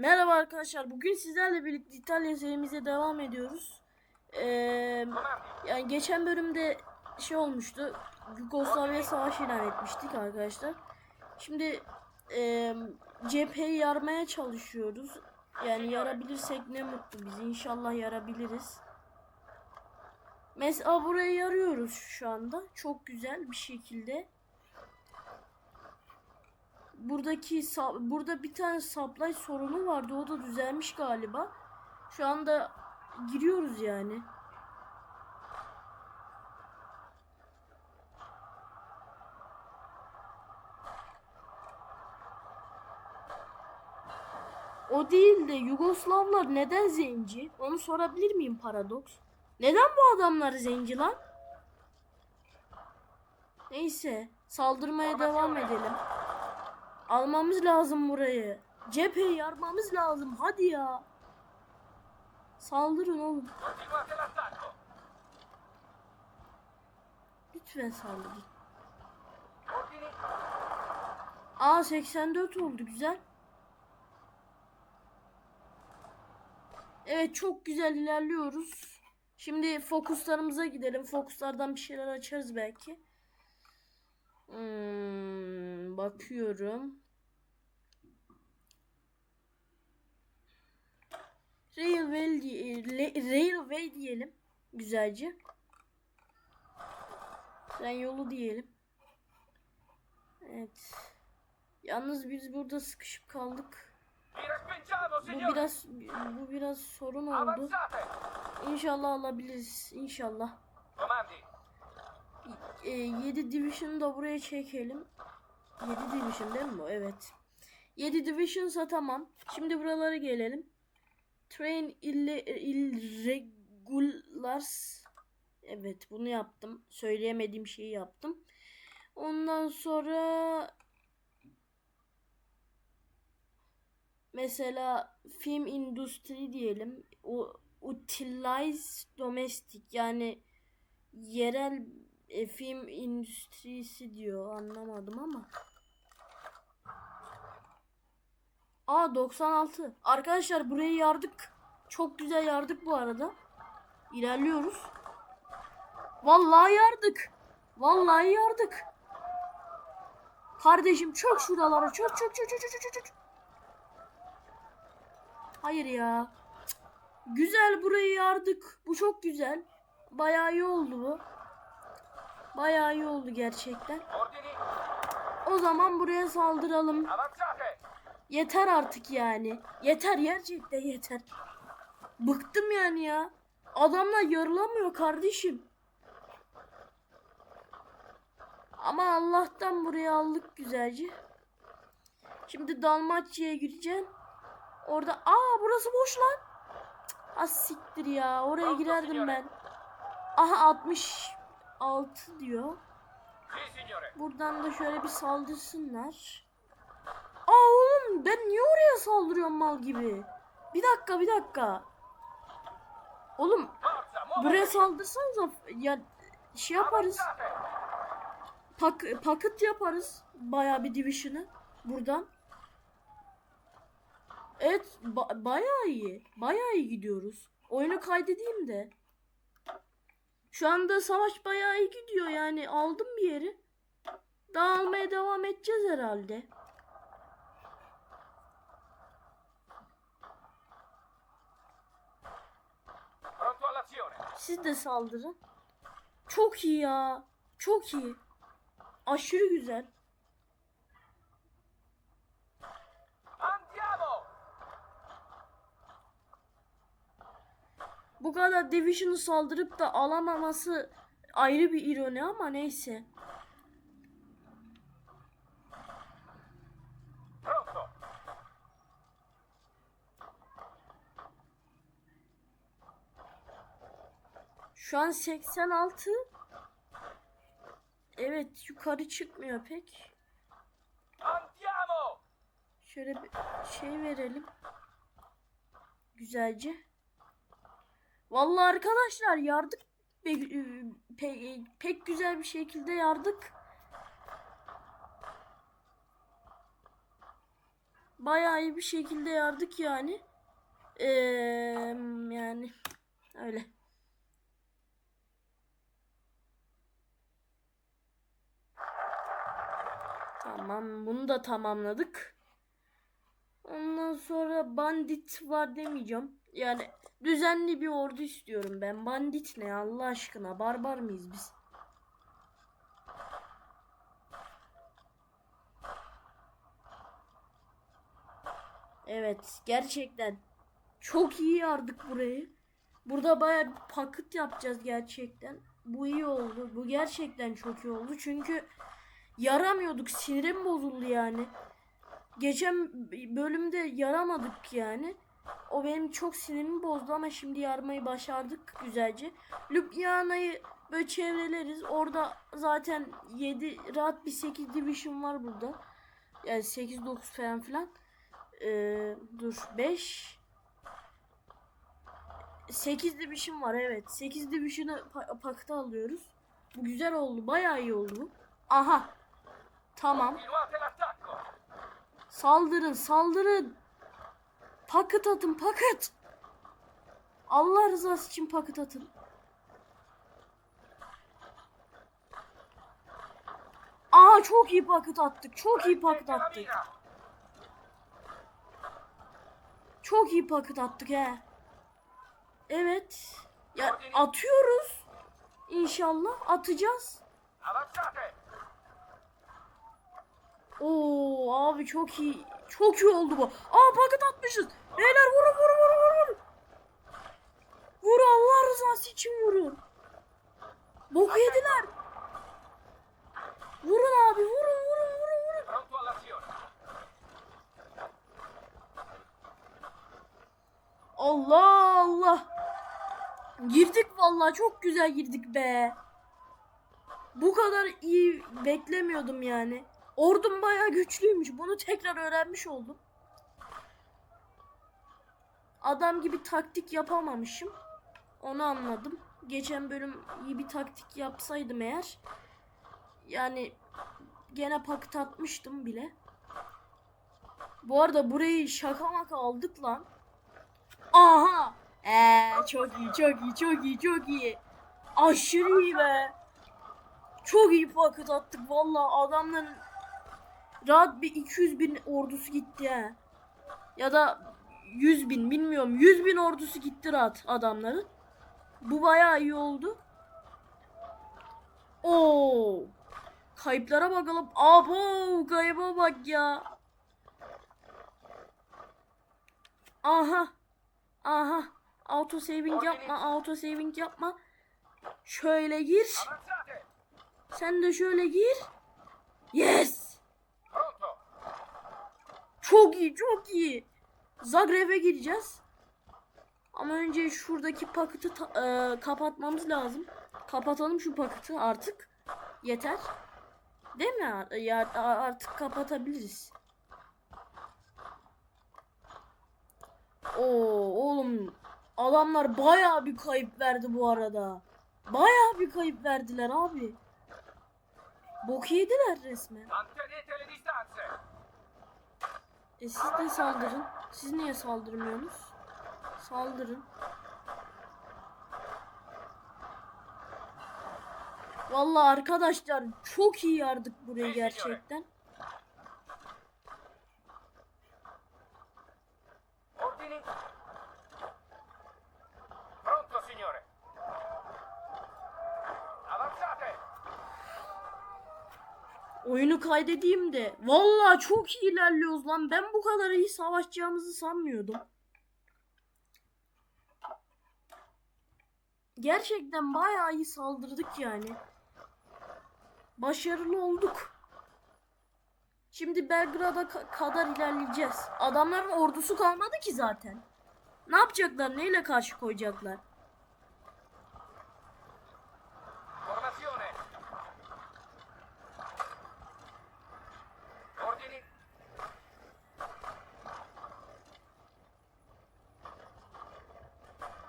Merhaba arkadaşlar. Bugün sizlerle birlikte İtalya serimize devam ediyoruz. Ee, yani geçen bölümde şey olmuştu. Yugoslavya Savaşı ilan etmiştik arkadaşlar. Şimdi e, cepheyi yarmaya çalışıyoruz. Yani yarabilirsek ne mutlu biz. İnşallah yarabiliriz. Mesela burayı yarıyoruz şu anda. Çok güzel bir şekilde. Buradaki burada bir tane supply sorunu vardı. O da düzelmiş galiba. Şu anda giriyoruz yani. O değil de Yugoslavlar neden zenci? Onu sorabilir miyim paradoks? Neden bu adamlar zenci lan? Neyse, saldırmaya devam edelim. Almamız lazım burayı. Cepheyi yarmamız lazım. Hadi ya. Saldırın oğlum. Lütfen saldırın. Aa 84 oldu güzel. Evet çok güzel ilerliyoruz. Şimdi fokuslarımıza gidelim. Fokuslardan bir şeyler açarız belki. Hmm, bakıyorum. Railway, Railway diyelim. Güzelce. Tren yolu diyelim. Evet. Yalnız biz burada sıkışıp kaldık. Bu biraz bu biraz sorun oldu. İnşallah alabiliriz. İnşallah. E, 7 Division'ı da buraya çekelim. 7 Division değil mi bu? Evet. 7 Division'sa tamam. Şimdi buralara gelelim. Train ille, irregulars. Evet bunu yaptım. Söyleyemediğim şeyi yaptım. Ondan sonra mesela film industry diyelim. O utilize domestic yani yerel e, film endüstrisi diyor anlamadım ama. Aa 96. Arkadaşlar burayı yardık. Çok güzel yardık bu arada. İlerliyoruz. Vallahi yardık. Vallahi yardık. Kardeşim çök şuralara çök çök çök çök çök çök. Hayır ya. Güzel burayı yardık. Bu çok güzel. Bayağı iyi oldu bu. Bayağı iyi oldu gerçekten. O zaman buraya saldıralım. Yeter artık yani. Yeter gerçekten yeter. Bıktım yani ya. Adamlar yarılamıyor kardeşim. Ama Allah'tan buraya aldık güzelce. Şimdi Dalmaçya'ya gireceğim. Orada aa burası boş lan. Cık, siktir ya. Oraya girerdim ben. Aha 66 diyor. Buradan da şöyle bir saldırsınlar. Aa oğlum ben niye oraya saldırıyorum mal gibi? Bir dakika bir dakika. Oğlum buraya muovetevi! saldırsanıza ya şey yaparız. Pak paket yaparız. Bayağı bir division'ı buradan. Evet ba- bayağı iyi. Bayağı iyi gidiyoruz. Oyunu kaydedeyim de. Şu anda savaş bayağı iyi gidiyor yani aldım bir yeri. Daha almaya devam edeceğiz herhalde. Siz de saldırın. Çok iyi ya. Çok iyi. Aşırı güzel. Bu kadar Division'ı saldırıp da alamaması ayrı bir ironi ama neyse. Şu an 86. Evet yukarı çıkmıyor pek. Şöyle bir şey verelim. Güzelce. Vallahi arkadaşlar yardık. Pe- pe- pek güzel bir şekilde yardık. bayağı iyi bir şekilde yardık yani. Ee, yani öyle. Tamam bunu da tamamladık. Ondan sonra bandit var demeyeceğim. Yani düzenli bir ordu istiyorum ben. Bandit ne Allah aşkına? Barbar mıyız biz? Evet gerçekten çok iyi yardık burayı. Burada bayağı bir paket yapacağız gerçekten. Bu iyi oldu. Bu gerçekten çok iyi oldu. Çünkü yaramıyorduk. Sinirim bozuldu yani. Geçen bölümde yaramadık yani. O benim çok sinirimi bozdu ama şimdi yarmayı başardık güzelce. Ljubljana'yı böyle çevreleriz. Orada zaten 7 rahat bir 8 division var burada. Yani 8-9 falan filan. Ee, dur 5 8 division var evet. 8 division'ı pa- pakta alıyoruz. Bu güzel oldu. Bayağı iyi oldu. Aha. Tamam. Saldırın, saldırın. Paket atın, paket. Allah rızası için paket atın. Aa çok iyi paket attık. Çok iyi paket attık. Çok iyi paket attık he. Evet. Ya atıyoruz. İnşallah atacağız. Oo abi çok iyi. Çok iyi oldu bu. Aa paket atmışız. Beyler vurun vurun vurun vurun. Vur Allah rızası için vurun. Boku yediler. Vurun abi vurun vurun vurun vurun. Allah Allah. Girdik vallahi çok güzel girdik be. Bu kadar iyi beklemiyordum yani. Ordum bayağı güçlüymüş. Bunu tekrar öğrenmiş oldum. Adam gibi taktik yapamamışım. Onu anladım. Geçen bölüm iyi bir taktik yapsaydım eğer. Yani gene paket atmıştım bile. Bu arada burayı şaka maka aldık lan. Aha. Ee, çok iyi, çok iyi, çok iyi, çok iyi. Aşırı iyi be. Çok iyi paket attık valla adamların rahat bir 200 bin ordusu gitti ha. Ya da 100 bin bilmiyorum 100 bin ordusu gitti rahat adamların. Bu bayağı iyi oldu. Oo. Kayıplara bakalım. Abo kayıba bak ya. Aha. Aha. Auto saving yapma. Auto saving yapma. Şöyle gir. Sen de şöyle gir. Yes. Çok iyi, çok iyi. Zagreb'e gireceğiz. Ama önce şuradaki paketi e, kapatmamız lazım. Kapatalım şu paketi artık. Yeter. Değil mi? Ya artık kapatabiliriz. Oo oğlum adamlar bayağı bir kayıp verdi bu arada. Bayağı bir kayıp verdiler abi. Bok yediler resmen. E siz de saldırın. Siz niye saldırmıyorsunuz? Saldırın. Vallahi arkadaşlar çok iyi yardık burayı gerçekten. Ordini. Pronto, signore. Avanzate. Oyunu kaydedeyim de. Vallahi çok iyi ilerliyoruz lan. Ben bu kadar iyi savaşacağımızı sanmıyordum. Gerçekten bayağı iyi saldırdık yani. Başarılı olduk. Şimdi Belgrad'a ka- kadar ilerleyeceğiz. Adamların ordusu kalmadı ki zaten. Ne yapacaklar? Neyle karşı koyacaklar? Formazione. Ordini.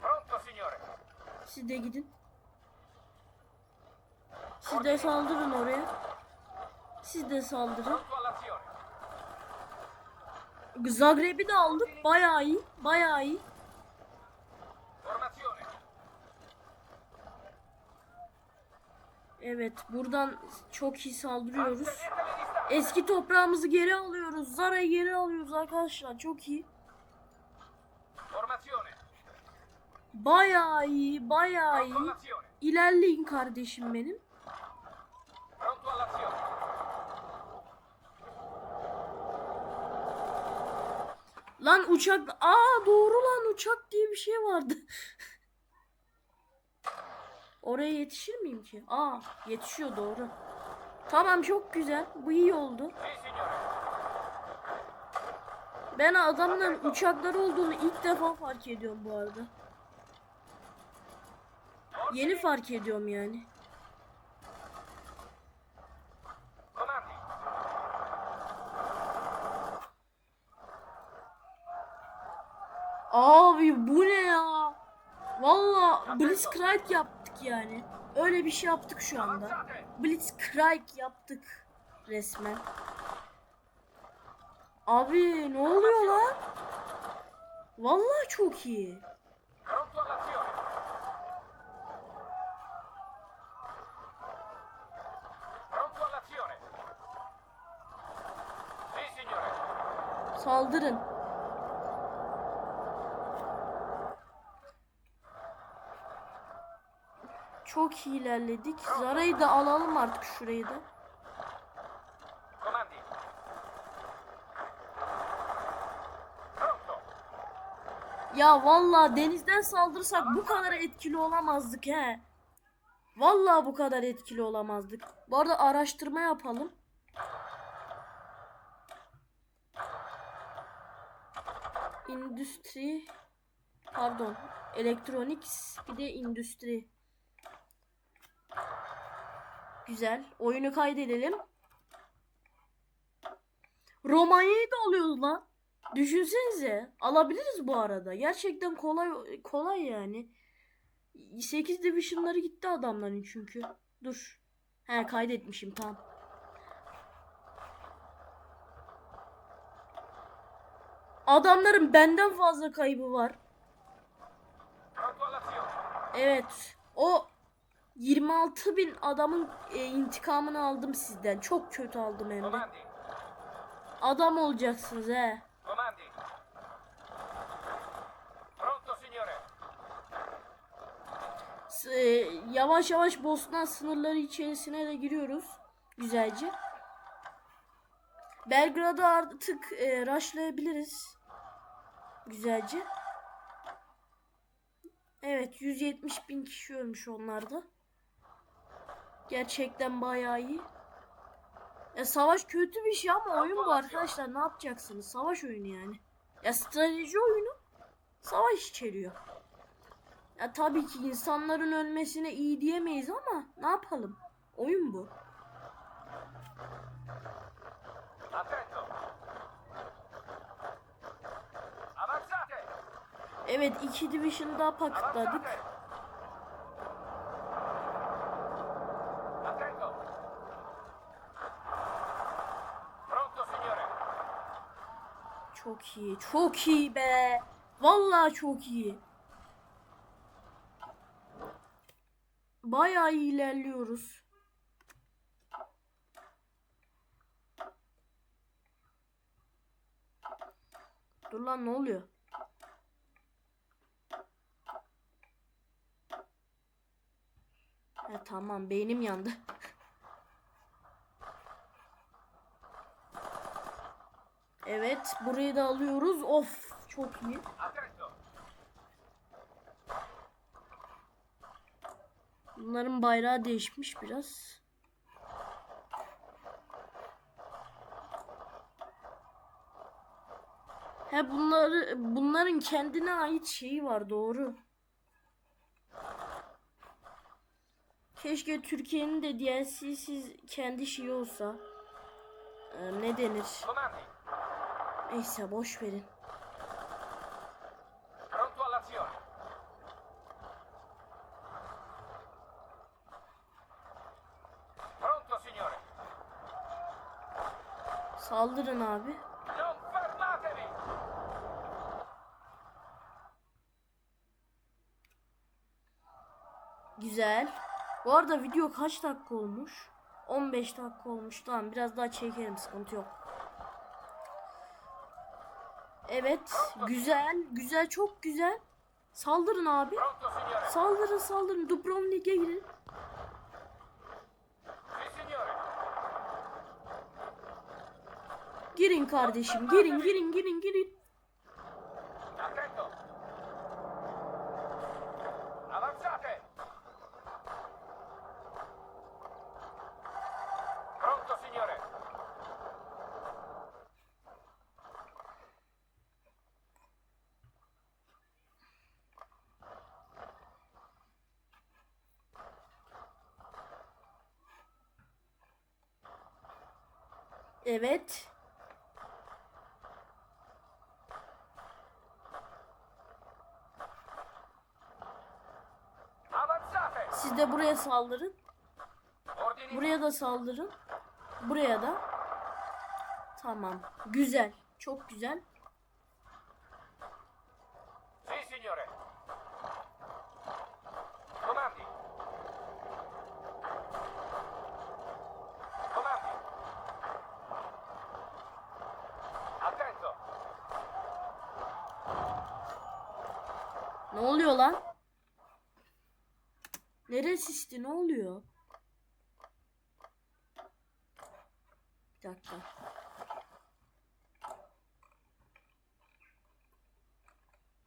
Pronto, signore. Siz de gidin. Siz de saldırın oraya. Siz de saldırın. Zagreb'i de aldık. Bayağı iyi. Bayağı iyi. Evet buradan çok iyi saldırıyoruz. Eski toprağımızı geri alıyoruz. Zara'yı geri alıyoruz arkadaşlar. Çok iyi. Bayağı iyi. Bayağı iyi. İlerleyin kardeşim benim. Lan uçak... Aa doğru lan uçak diye bir şey vardı. Oraya yetişir miyim ki? Aa yetişiyor doğru. Tamam çok güzel. Bu iyi oldu. Ben adamların uçakları olduğunu ilk defa fark ediyorum bu arada. Yeni fark ediyorum yani. Abi bu ne ya? Valla Blitzkrieg yaptık yani. Öyle bir şey yaptık şu anda. Blitzkrieg yaptık resmen. Abi ne oluyor lan? Vallahi çok iyi. Saldırın. Çok iyi ilerledik. Zara'yı da alalım artık şurayı da. Ya vallahi denizden saldırsak bu kadar etkili olamazdık he. Vallahi bu kadar etkili olamazdık. Bu arada araştırma yapalım. Endüstri pardon elektroniks bir de endüstri. Güzel. Oyunu kaydedelim. Romanya'yı da alıyoruz lan. Düşünsenize. Alabiliriz bu arada. Gerçekten kolay kolay yani. 8 division'ları gitti adamların çünkü. Dur. He kaydetmişim tamam. Adamların benden fazla kaybı var. Evet. O 26 bin adamın e, intikamını aldım sizden. Çok kötü aldım hem de. Adam olacaksınız he. E, yavaş yavaş Bosna sınırları içerisine de giriyoruz. Güzelce. Belgrad'ı artık e, rushlayabiliriz. Güzelce. Evet 170 bin kişi ölmüş onlarda. Gerçekten bayağı iyi. Ya savaş kötü bir şey ama oyun bu arkadaşlar ne yapacaksınız? Savaş oyunu yani. Ya strateji oyunu savaş içeriyor. Ya tabii ki insanların ölmesine iyi diyemeyiz ama ne yapalım? Oyun bu. Evet iki division daha paketladık. Çok iyi. Çok iyi be. Vallahi çok iyi. Bayağı iyi ilerliyoruz. Dur lan ne oluyor? He tamam beynim yandı. Evet burayı da alıyoruz. Of çok iyi. Bunların bayrağı değişmiş biraz. He bunları bunların kendine ait şeyi var doğru. Keşke Türkiye'nin de DLC'siz kendi şeyi olsa. Ee, ne denir? Neyse boş verin. Saldırın abi. Güzel. Bu arada video kaç dakika olmuş? 15 dakika olmuş. Tamam biraz daha çekerim sıkıntı yok. Evet. Güzel. Güzel. Çok güzel. Saldırın abi. Saldırın saldırın. Dubrovnik'e girin. Girin kardeşim. Girin girin girin girin. Evet. Siz de buraya saldırın. Buraya da saldırın. Buraya da. Tamam. Güzel. Çok güzel. Sì, signore. Comandi. Comandi. Attento. Ne oluyor lan? İsti? Ne oluyor? Bir dakika.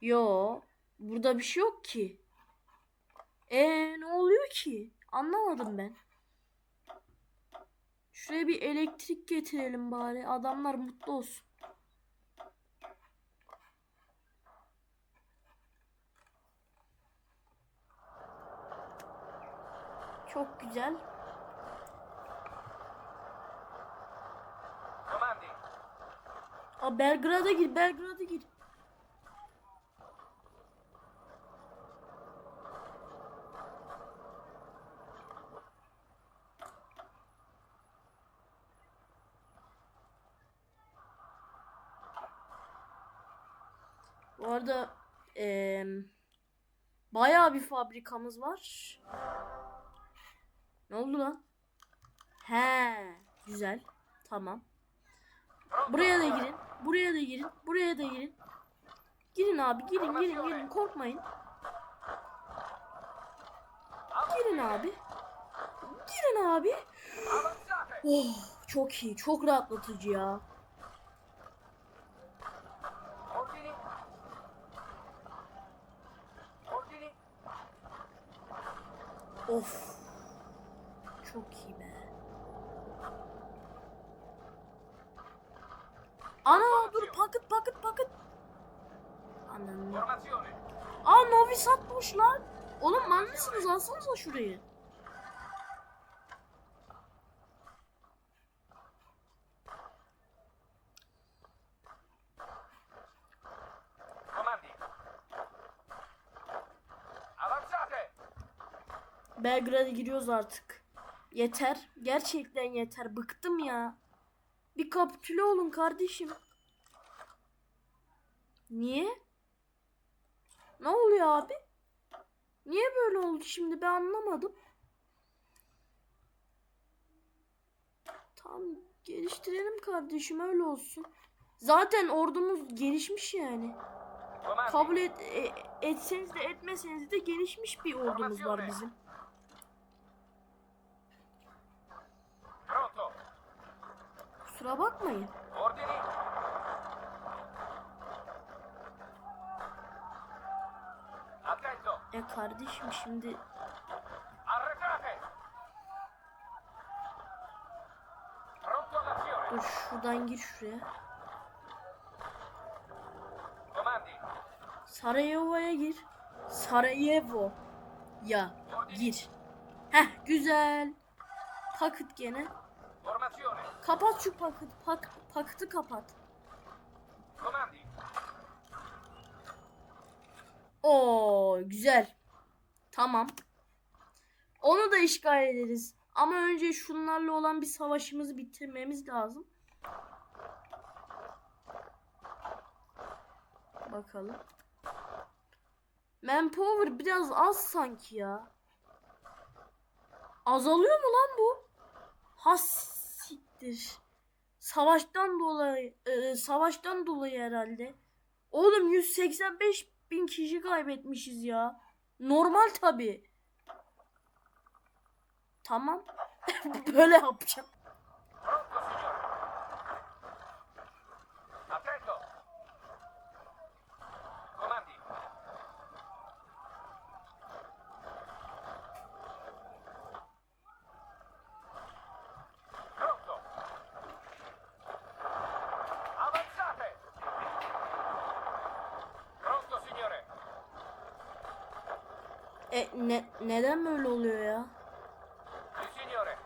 Yo, burada bir şey yok ki. Ee, ne oluyor ki? Anlamadım ben. Şuraya bir elektrik getirelim bari. Adamlar mutlu olsun. Çok güzel. Aa, Belgrad'a gir, Belgrad'a gir. Bu arada eee bayağı bir fabrikamız var. Ne oldu lan? He, güzel. Tamam. Buraya da girin. Buraya da girin. Buraya da girin. Girin abi girin girin girin korkmayın. Girin abi. Girin abi. Oh çok iyi. Çok rahatlatıcı ya. Of. Çok iyi be. Ana dur pakıt pakıt pakıt. Ananı. Aa Novi satmış lan. Oğlum mal? Alsanıza şurayı. Belgrad'a giriyoruz artık. Yeter. Gerçekten yeter. Bıktım ya. Bir kapitüle olun kardeşim. Niye? Ne oluyor abi? Niye böyle oldu şimdi ben anlamadım. Tamam geliştirelim kardeşim öyle olsun. Zaten ordumuz gelişmiş yani. Kabul et, e- etseniz de etmeseniz de gelişmiş bir ordumuz var bizim. Kusura bakmayın. E kardeşim şimdi dur şuradan gir şuraya. Sarajevo'ya gir. Sarajevo. Ya gir. Heh güzel. Paket gene. Kapat şu paket. Pak, paketi kapat. Oo güzel. Tamam. Onu da işgal ederiz. Ama önce şunlarla olan bir savaşımızı bitirmemiz lazım. Bakalım. Manpower biraz az sanki ya. Azalıyor mu lan bu? Has siktir. Savaştan dolayı e, savaştan dolayı herhalde. Oğlum 185 bin kişi kaybetmişiz ya. Normal tabi. Tamam. Böyle yapacağım. Pronto, signore. Attento. Comandi. Pronto. Avanzate. Pronto, signore. E ne neden böyle oluyor ya?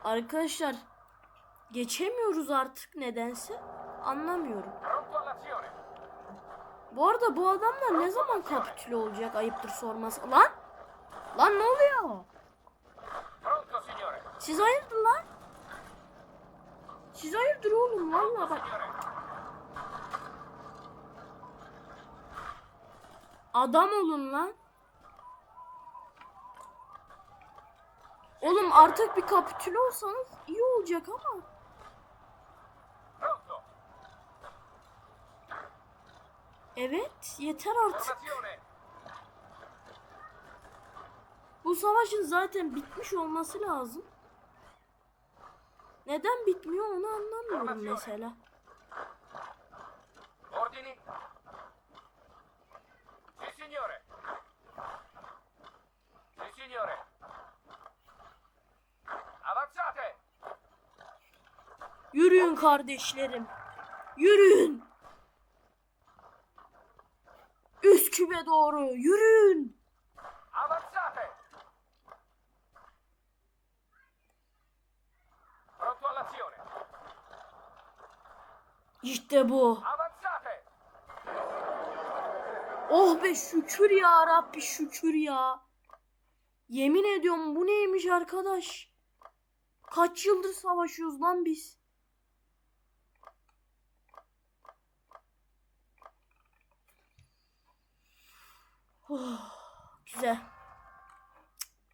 Arkadaşlar geçemiyoruz artık nedense. Anlamıyorum. Bu arada bu adamlar ne zaman kapitüle olacak ayıptır sorması. Lan! Lan ne oluyor? Siz hayırdır lan? Siz hayırdır oğlum valla bak. Adam olun lan. Oğlum artık bir kapitüle olsanız iyi olacak ama. Evet yeter artık. Bu savaşın zaten bitmiş olması lazım. Neden bitmiyor onu anlamıyorum mesela. Ordini. Signore. Yürüyün kardeşlerim. Yürüyün. Üsküp'e doğru yürüyün. İşte bu. Oh be şükür ya Rabbi şükür ya. Yemin ediyorum bu neymiş arkadaş? Kaç yıldır savaşıyoruz lan biz? Oh, güzel.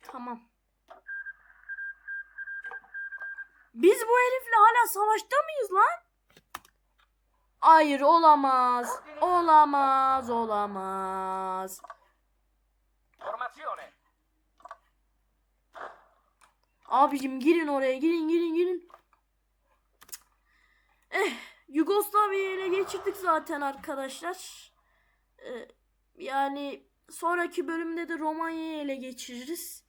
Tamam. Biz bu herifle hala savaşta mıyız lan? Hayır olamaz. Olamaz, olamaz. Abicim girin oraya, girin, girin, girin. Eh, Yugoslavya'yı ele geçirdik zaten arkadaşlar. Eh, yani sonraki bölümde de Romanya'yı ele geçiririz.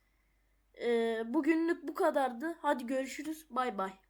Eh, bugünlük bu kadardı. Hadi görüşürüz. Bay bay.